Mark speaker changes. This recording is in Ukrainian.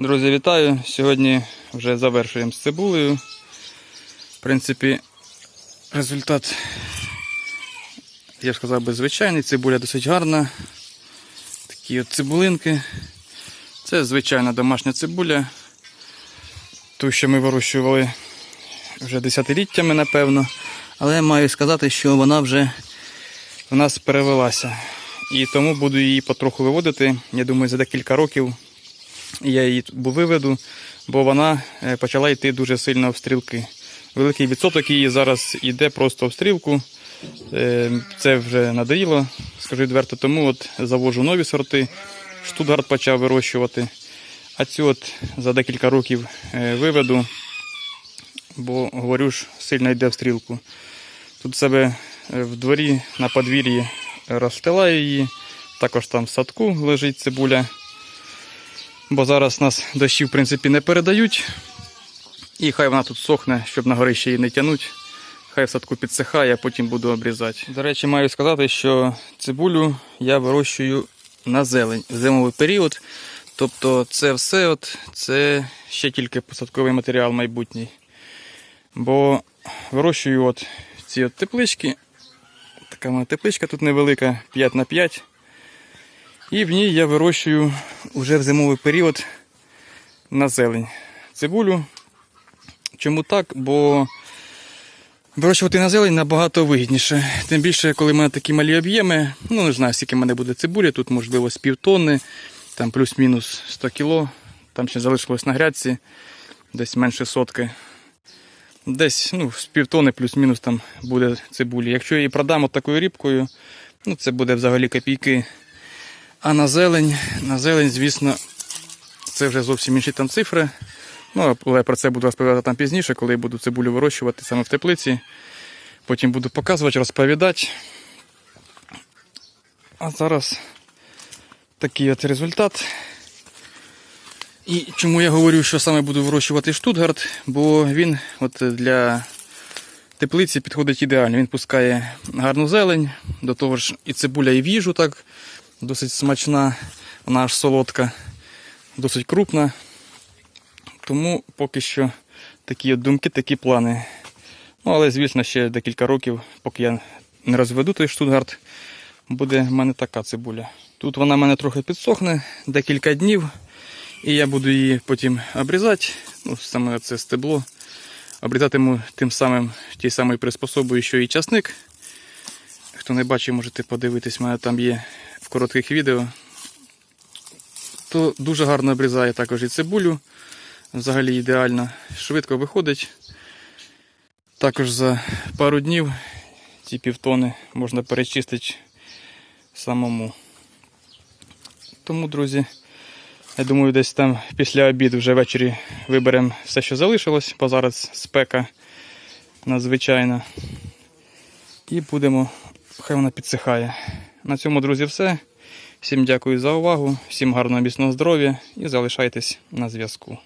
Speaker 1: Друзі, вітаю! Сьогодні вже завершуємо з цибулею. В принципі, результат, я б сказав, би звичайний. Цибуля досить гарна. Такі от цибулинки. Це звичайна домашня цибуля. Ту, що ми вирощували вже десятиліттями, напевно. Але маю сказати, що вона вже в нас перевелася. І тому буду її потроху виводити. Я думаю, за декілька років я її виведу, бо вона е, почала йти дуже сильно в стрілки. Великий відсоток її зараз йде просто в стрілку. Е, Це вже надоїло, скажу відверто, тому от завожу нові сорти. Штутгарт почав вирощувати. А цю от за декілька років е, виведу, бо говорю ж, сильно йде в стрілку. Тут себе в дворі на подвір'ї розстилаю її. Також там в садку лежить цибуля. Бо зараз нас дощі, в принципі, не передають. І хай вона тут сохне, щоб на горище її не тянуть. Хай в садку підсихає, а потім буду обрізати. До речі, маю сказати, що цибулю я вирощую на зелень в зимовий період. Тобто це все от, це ще тільки посадковий матеріал майбутній. Бо вирощую от ці от теплички. Така в мене тепличка тут невелика, 5 на 5 І в ній я вирощую вже в зимовий період на зелень цибулю. Чому так? Бо вирощувати на зелень набагато вигідніше. Тим більше, коли в мене такі малі об'єми, ну не знаю, скільки в мене буде цибулі, тут можливо з півтонни, там плюс-мінус 100 кг, там ще залишилось на грядці, десь менше сотки. Десь ну, з півтони плюс-мінус там буде цибулі. Якщо її продам от такою рібкою, ну це буде взагалі копійки. А на зелень, на зелень, звісно, це вже зовсім інші там цифри. Ну, але про це буду розповідати там пізніше, коли я буду цибулю вирощувати саме в теплиці. Потім буду показувати, розповідати. А зараз такий от результат. І чому я говорю, що саме буду вирощувати штутгарт, бо він от для теплиці підходить ідеально. Він пускає гарну зелень, до того ж і цибуля, і в їжу так досить смачна, вона аж солодка, досить крупна. Тому поки що такі думки, такі плани. Ну, але, звісно, ще декілька років, поки я не розведу той штутгарт, буде в мене така цибуля. Тут вона в мене трохи підсохне декілька днів. І я буду її потім обрізати, ну, саме це стебло. Обрізатиму тим самим тією самою приспособою, що і часник. Хто не бачив, можете подивитись, в мене там є коротких відео. То дуже гарно обрізає також і цибулю. Взагалі ідеально, швидко виходить. Також за пару днів ці півтони можна перечистити самому. Тому, друзі. Я думаю, десь там після обіду вже ввечері виберемо все, що залишилось, бо зараз спека надзвичайна. І будемо, хай вона підсихає. На цьому, друзі, все. Всім дякую за увагу, всім гарного міцного здоров'я і залишайтесь на зв'язку.